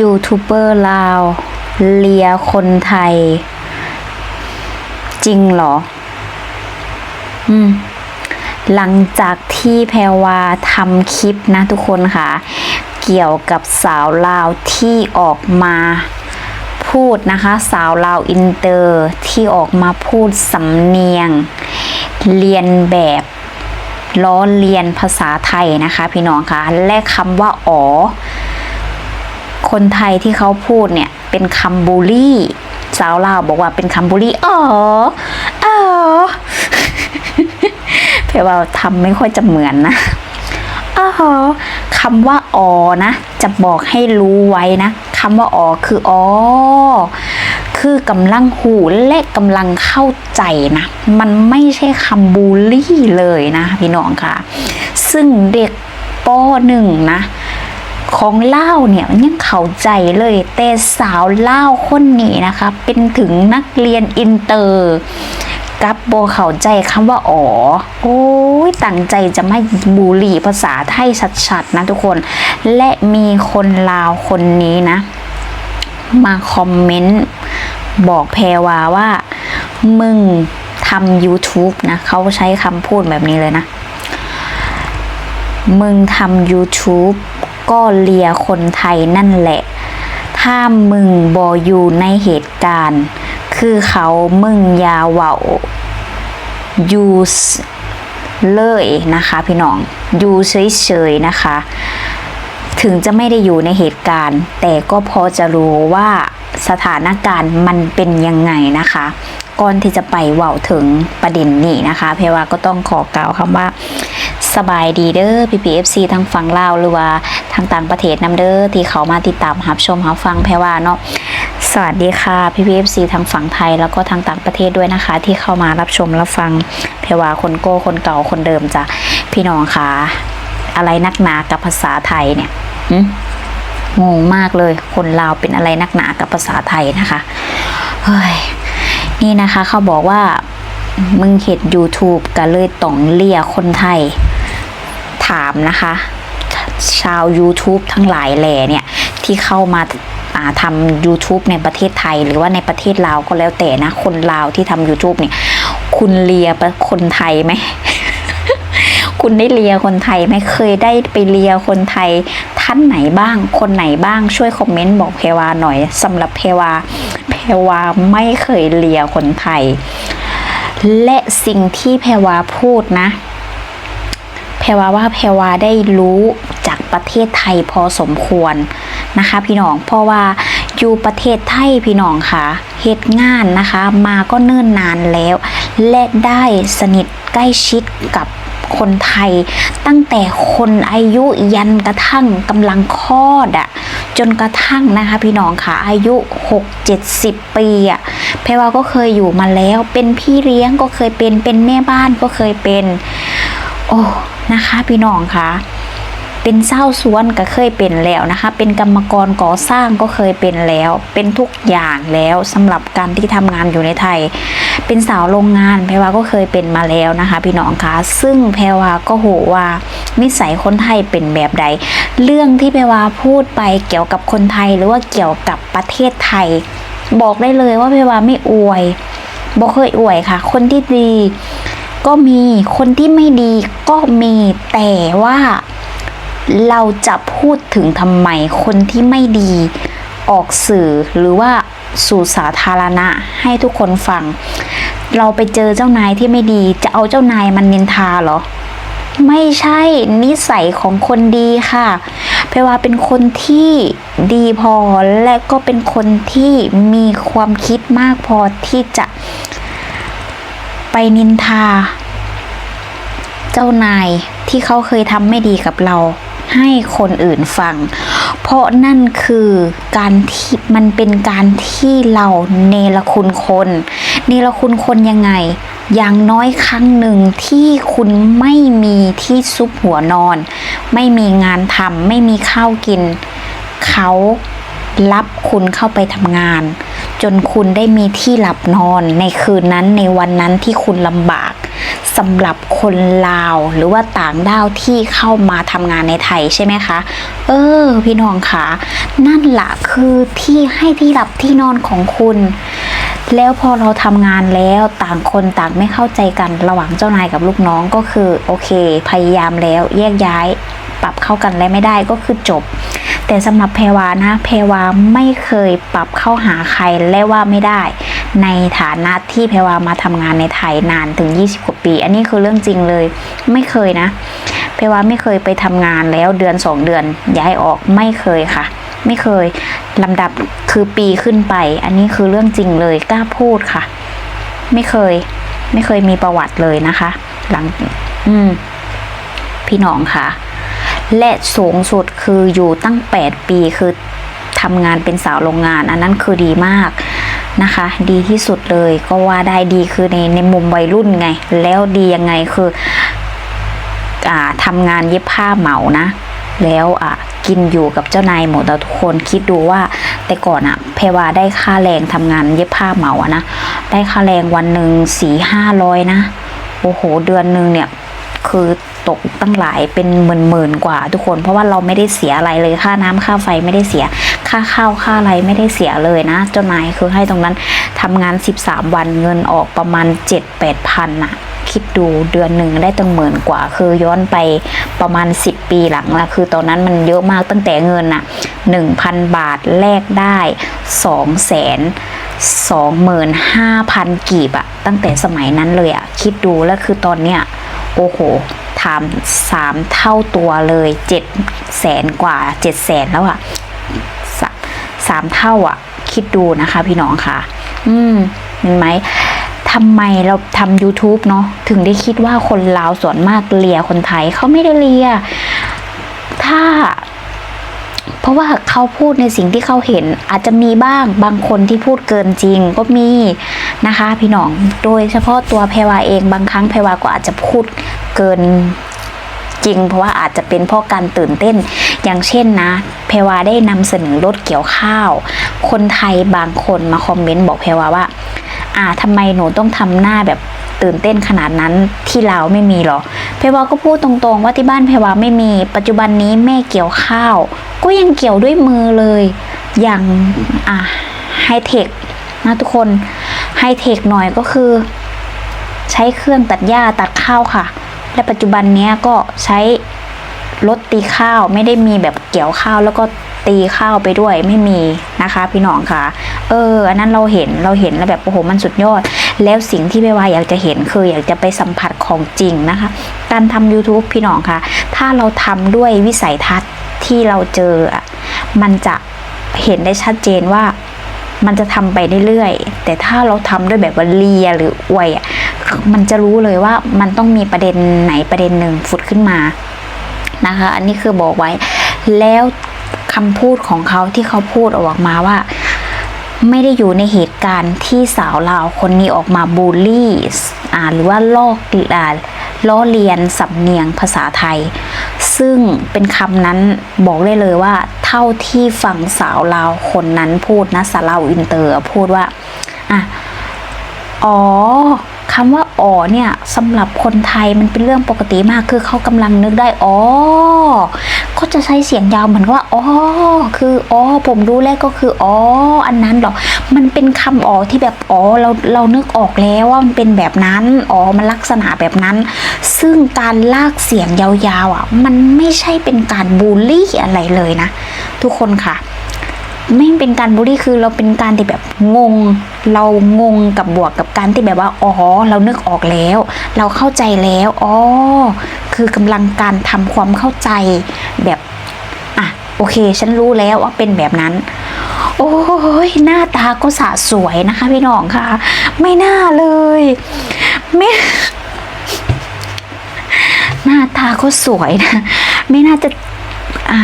ยูทูบเบอร์ลาว เลียคนไทย จริงเหรอ อืม หลังจากที่แพรวาทำคลิปนะทุกคนค่ะ เกี่ยวกับสาวลาวที่ออกมาพูดนะคะ สาวลาวอินเตอร์ที่ออกมาพูดสำเนียง เรียนแบบล้อเลียนภาษาไทยนะคะ พี่น้องคะและคำว่าอ๋อ คนไทยที่เขาพูดเนี่ยเป็นคำบูลลี่ สาวลาวบอกว่าเป็นคำบูลลี่อ๋ออ๋อเพราะว่าทำไม่ค่อยจะเหมือนนะอ๋อคำว่าอ๋อนะ จะบอกให้รู้ไว้นะคำว่าอ๋อคืออ๋อคือกำลังหูและกำลังเข้าใจนะ มันไม่ใช่คำบูลลี่เลยนะ พี่น้องค่ะ ซึ่งเด็กปหนึ่งนะ ของเล่าเนี่ยมันยังเข้าใจเลยแต่สาวเล่าคนนี้นะคะ เป็นถึงนักเรียนอินเตอร์กับโบเข้าใจคำว่าอ๋อโอ้ยตั้งใจจะไม่บูลลี่ภาษาไทยชัดๆนะทุกคน และมีคนลาวคนนี้นะ มาคอมเมนต์บอกแพรวาว่า มึงทำ YouTube นะเขาใช้คำพูดแบบนี้เลยนะ มึงทำ YouTube ก็เลียคนไทยนั่นแหละ ถ้ามึงบออยู่ในเหตุการณ์ คือเขามึงยาเว่าอยู่เลยนะคะพี่น้อง อยู่เฉยๆนะคะ ถึงจะไม่ได้อยู่ในเหตุการณ์ แต่ก็พอจะรู้ว่าสถานการณ์มันเป็นยังไงนะคะ ก่อนที่จะไปเว่าถึงประเด็นนี้นะคะ เพราะว่าก็ต้องขอกล่าวคำว่า สบายดีเด้อ PPFC ทั้งฝั่งลาวหรือว่าทางต่างประเทศนํเด้อที่เขามาติดตามรับชมรับฟังแพรว่าเนาะสวัสดีค่ะ PPFC ทั้งฝั่งไทยแล้วก็ทางต่างประเทศด้วยนะคะ ที่เข้ามารับชมรับฟังแพรว่าคนโก้คนเก่าคนเดิมจ้ะพี่น้องค่ะอะไรนักหนากับภาษาไทยเนี่ยงงมากเลยคนลาวเป็นอะไรนักหนากับภาษาไทยนะคะเฮ้ยนี่นะคะเขาบอกว่ามึงเห็ด YouTube ก็เลยต้องเลียคนไทย ถามนะคะ ชาว YouTube ทั้งหลายแหล่เนี่ย ที่เข้ามาทำ YouTube ในประเทศไทย หรือว่าในประเทศลาวก็แล้วแต่นะ คนลาวที่ทำ YouTube เนี่ย คุณเลียคนไทยไหม คุณได้เลียคนไทยไหมเคยได้ไปเลียคนไทยท่านไหนบ้าง คนไหนบ้างช่วยคอมเมนต์บอกเพวาหน่อยสำหรับเพวา เพวาไม่เคยเลียคนไทย และสิ่งที่แพวาพูดนะ พรวาว่าแพรวาได้รู้จากประเทศไทยพอสมควรนะคะพี่น้องเพราะว่าอยู่ประเทศไทยพี่น้องค่ะเหตุงานนะคะมาก็เนิ่นนานแล้ว และได้สนิทใกล้ชิดกับคนไทย ตั้งแต่คนอายุยันกระทั่งกำลังคลอดอะจนกระทั่งนะคะพี่น้องค่ะอายุ 6-70 ปีอะแพรวาก็เคยอยู่มาแล้ว เป็นพี่เลี้ยงก็เคยเป็นเป็นแม่บ้านก็เคยเป็น โอ้ นะคะพี่น้องคะเป็นเศร้าสวนก็เคยเป็นแล้วนะคะ เป็นกรรมกรก่อสร้างก็เคยเป็นแล้ว เป็นทุกอย่างแล้วสำหรับการที่ทำงานอยู่ในไทย เป็นสาวโรงงานแพรวาก็เคยเป็นมาแล้วนะคะ พี่น้องคะซึ่งแพรวาก็โหว่านิสัยคนไทยเป็นแบบใด เรื่องที่แพรวาพูดไปเกี่ยวกับคนไทยหรือว่าเกี่ยวกับประเทศไทย บอกได้เลยว่าแพรวาไม่อวยบอกเคยอวยค่ะ คนที่ดี ก็มีคนที่ไม่ดีก็มีแต่ว่าเราจะพูดถึงทำไมคนที่ไม่ดีออกสื่อหรือว่าสู่สาธารณะให้ทุกคนฟัง เราไปเจอเจ้านายที่ไม่ดีจะเอาเจ้านายมันนินทาเหรอ ไม่ใช่นิสัยของคนดีค่ะเพราว่าเป็นคนที่ดีพอและก็เป็นคนที่มีความคิดมากพอที่จะ ไปนินทา เจ้านายที่เขาเคยทำไม่ดีกับเรา ให้คนอื่นฟัง เพราะนั่นคือการที่มันเป็นการที่เราเนรคุณคน เนรคุณคนยังไง อย่างน้อยครั้งหนึ่งที่คุณไม่มีที่ซุปหัวนอน ไม่มีงานทำไม่มีข้าวกิน เขารับคุณเข้าไปทำงาน จนคุณได้มีที่หลับนอนในคืนนั้นในวันนั้นที่คุณลำบากสำหรับคนลาวหรือว่าต่างด้าวที่เข้ามาทำงานในไทยใช่ไหมคะ เออ พี่น้องคะนั่นแหละคือที่ให้ที่หลับที่นอนของคุณ แล้วพอเราทำงานแล้วต่างคนต่างไม่เข้าใจกันระหว่างเจ้านายกับลูกน้องก็คือ โอเค พยายามแล้วแยกย้ายปรับเข้ากันและไม่ได้ก็คือจบ แต่สำหรับแพรวานะแพรวาไม่เคยปรับเข้าหาใครและว่าไม่ได้ ในฐานะที่แพรวามาทำงานในไทยนานถึง 20 กว่าปี อันนี้คือเรื่องจริงเลยไม่เคยนะแพรวาไม่เคยไปทำงานแล้วเดือน 2 เดือนย้ายออกไม่เคยค่ะ ไม่เคยลำดับคือปีขึ้นไป อันนี้คือเรื่องจริงเลยกล้าพูดค่ะ ไม่เคย ไม่เคยมีประวัติเลยนะคะ หลัง อืมพี่น้องค่ะ และสูงสุดคืออยู่ตั้ง 8 ปีคือทำงานเป็นสาวโรงงาน อันนั้นคือดีมากนะคะ ดีที่สุดเลยก็ว่าได้ดีคือในในมุมวัยรุ่นไง แล้วดียังไงคืออ่าทำงานเย็บผ้าเหมานะ แล้วอะกินอยู่กับเจ้านายหมดแล้วทุกคนคิดดูว่าแต่ก่อนอะเพวาได้ค่าแรงทำงานเย็บผ้าเหมาอะนะได้ค่าแรงวันหนึ่งสี่ห้าร้อยนะโอ้โหเดือนหนึ่งเนี่ยคือ ตกตั้งหลายเป็นหมื่นหมื่นๆกว่า ทุกคนเพราะว่าเราไม่ได้เสียอะไรเลยค่าน้ำค่าไฟไม่ได้เสีย ค่าข้าวค่าอะไรไม่ได้เสียเลยนะเจ้านายคือให้ตรงนั้นทำงาน 13 วันเงินออกประมาณ 7 8พันน่ะคิดดูเดือนหนึ่งได้ตั้งหมื่นกว่า คือย้อนไปประมาณ 10 ปีหลังละคือตอนนั้นมันเยอะมากตั้งแต่เงินน่ะ 1,000 บาทแลกได้2แสน25,000 กีบอะตั้งแต่สมัยนั้นเลยอะคิดดูแล้วคือตอนเนี้ยโอ้โห ทำสามเท่าตัวเลยเจ็ดแสนกว่าเจ็ดแสนแล้วอะสาสามเท่าอะคิดดูนะคะพี่น้องค่ะ อืมเห็นไหมทำไมเราทำ YouTube เนาะถึงได้คิดว่าคนลาวส่วนมากเลียคนไทยเขาไม่ได้เลีย ถ้า เพราะว่าเขาพูดในสิ่งที่เขาเห็น อาจจะมีบ้างบางคนที่พูดเกินจริงก็มีนะคะ พี่น้อง โดยเฉพาะตัวแพรวาเองบางครั้งแพรวาก็อาจจะพูด เกินจริง เพราะว่าอาจจะเป็นเพราะการตื่นเต้น อย่างเช่นนะแพรวาได้นำเสนอรถเกี่ยวข้าว คนไทยบางคนมาคอมเมนต์บอกแพรวาว่า อ่าทำไมหนูต้องทำหน้าแบบตื่นเต้นขนาดนั้นที่ลาวไม่มีหรอ เพรวาก็พูดตรงๆ ว่าที่บ้านเพรวาไม่มี ปัจจุบันนี้แม่เกี่ยวข้าว ก็ยังเกี่ยวด้วยมือเลย อย่างอะไฮเทคนะทุกคนไฮเทคหน่อยก็คือ ใช้เครื่องตัดหญ้าตัดข้าวค่ะ และปัจจุบันนี้ก็ใช้รถตีข้าวไม่ได้มีแบบเกี่ยวข้าวแล้วก็ตีข้าวไปด้วยไม่มีนะคะพี่น้องค่ะ เอออันนั้นเราเห็นเราเห็นแล้วแบบโอ้โหมันสุดยอด แล้วสิ่งที่ไม่ว่าอยากจะเห็นคืออยากจะไปสัมผัสของจริงนะคะ การทำ YouTube พี่น้องค่ะ ถ้าเราทำด้วยวิสัยทัศน์ที่เราเจอ มันจะเห็นได้ชัดเจนว่ามันจะทำไปเรื่อยๆแต่ถ้าเราทำด้วยแบบว่าเลียหรืออวยอะ มันจะรู้เลยว่ามันต้องมีประเด็นไหนประเด็นหนึ่งฟุดขึ้นมานะคะ อันนี้คือบอกไว้แล้วคำพูดของเขาที่เขาพูดออกมาว่า ไม่ได้อยู่ในเหตุการณ์ที่สาวลาวคนนี้ออกมาบูลลี่อ่าหรือว่าลอกอ่าล้อเลียนสำเนียงภาษาไทย ซึ่งเป็นคำนั้นบอกได้เลยว่า เท่าที่ฟังสาวลาวคนนั้นพูดนะสาวลาวอินเตอร์พูดว่าอะอ๋อ คำว่าอ๋อเนี่ยสำหรับคนไทยมันเป็นเรื่องปกติมากคือเขากำลังนึกได้อ๋อก็จะใช้เสียงยาวเหมือนว่าอ๋อคืออ๋อผมรู้แล้วก็คืออ๋ออันนั้นหรอมันเป็นคำอ๋อที่แบบอ๋อเราเรานึกออกแล้วว่ามันเป็นแบบนั้นอ๋อมันลักษณะแบบนั้น ซึ่งการลากเสียงยาวๆอะมันไม่ใช่เป็นการบูลลี่อะไรเลยนะ ทุกคนค่ะ ไม่เป็นการบูลลี่คือเราเป็นการที่แบบงง เรางงกับบวกกับการที่แบบว่าอ๋อเรานึกออกแล้ว เราเข้าใจแล้วอ๋อคือกำลังการทำความเข้าใจแบบอะโอเค ฉันรู้แล้วว่าเป็นแบบนั้น โอ้ยหน้าตาก็สะสวยนะคะ พี่น้องค่ะ ไม่น่าเลยไม่หน้าตาก็สวยนะ ไม่น่าจะอ่า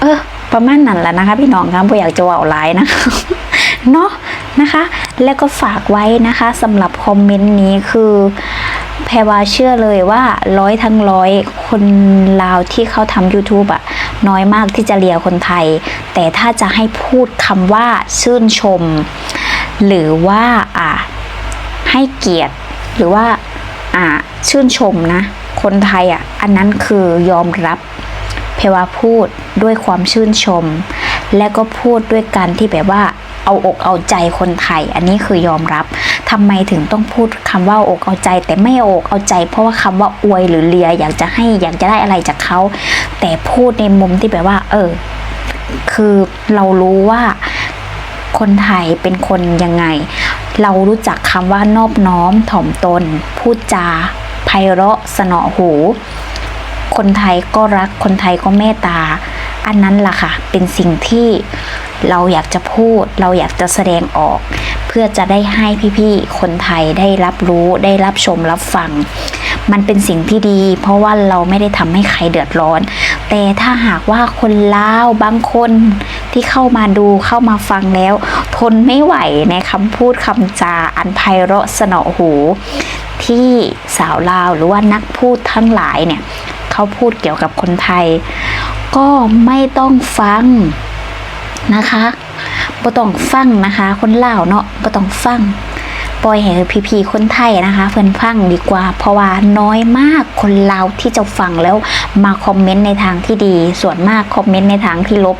เออ ประมาณนั้นแหละนะคะ พี่น้องครับบ่อยากจะว่าไลน์นะเนาะนะคะ แล้วก็ฝากไว้นะคะสำหรับคอมเมนต์นี้คือแพรวาเชื่อเลยว่าร้อยทั้งร้อยคนลาวที่เขาทำ YouTube อะน้อยมากที่จะเลียคนไทย แต่ถ้าจะให้พูดคำว่าชื่นชม หรือว่าอะให้เกียรติ หรือว่าอ่าชื่นชมนะ คนไทยอะอันนั้นคือยอมรับ เพวาพูดด้วยความชื่นชม และก็พูดด้วยการที่แบบว่าเอาอกเอาใจคนไทย อันนี้คือยอมรับทำไมถึงต้องพูดคำว่าอกเอาใจ แต่ไม่อกเอาใจ เพราะว่าคำว่าอวยหรือเลียอยากจะให้อยากจะได้อะไรจากเขา แต่พูดในมุมที่แบบว่า เออ คือเรารู้ว่าคนไทยเป็นคนยังไง เรารู้จักคำว่านอบน้อมถ่อมตน พูดจาไพเราะสนอหู คนไทยก็รักคนไทยก็เมตตา อันนั้นล่ะค่ะ เป็นสิ่งที่เราอยากจะพูด เราอยากจะแสดงออก เพื่อจะได้ให้พี่ๆคนไทยได้รับรู้ได้รับชมรับฟัง มันเป็นสิ่งที่ดี เพราะว่าเราไม่ได้ทำให้ใครเดือดร้อน แต่ถ้าหากว่าคนลาวบางคนที่เข้ามาดูเข้ามาฟังแล้ว ทนไม่ไหวในคำพูดคำจาอันไพเราะสนอหูที่สาวลาวหรือว่านักพูดทั้งหลายเนี่ย เขาพูดเกี่ยวกับคนไทย ก็ไม่ต้องฟังนะคะบ่ต้องฟังนะคะ คนเล่าเนาะบ่ต้องฟัง ล่อยให้พีพีคนไทยนะคะเพื่อนฟังดีกว่า เพราะว่าน้อยมากคนลาวที่จะฟังแล้วมาคอมเมนต์ในทางที่ดี ส่วนมากคอมเมนต์ในทางที่ลบ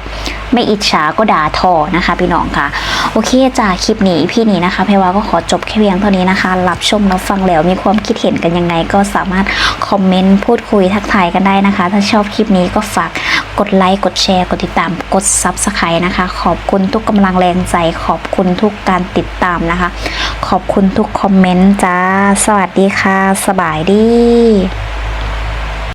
ไม่อิจฉาก็ด่าทอนะคะ พี่น้องค่ะ โอเคจ้าคลิปนี้พี่นี้นะคะเพรว่าก็ขอจบแค่เพียงเท่านี้นะคะ รับชมรับฟังแล้วมีความคิดเห็นกันยังไงก็สามารถคอมเมนต์พูดคุยทักทายกันได้นะคะ ถ้าชอบคลิปนี้ก็ฝาก กดไลค์ กดแชร์ กดติดตาม กดซับสไครต์นะคะ ขอบคุณทุกกำลังแรงใจ ขอบคุณทุกการติดตามนะคะ ขอบคุณทุกคอมเมนต์จ้า สวัสดีค่ะ สบายดี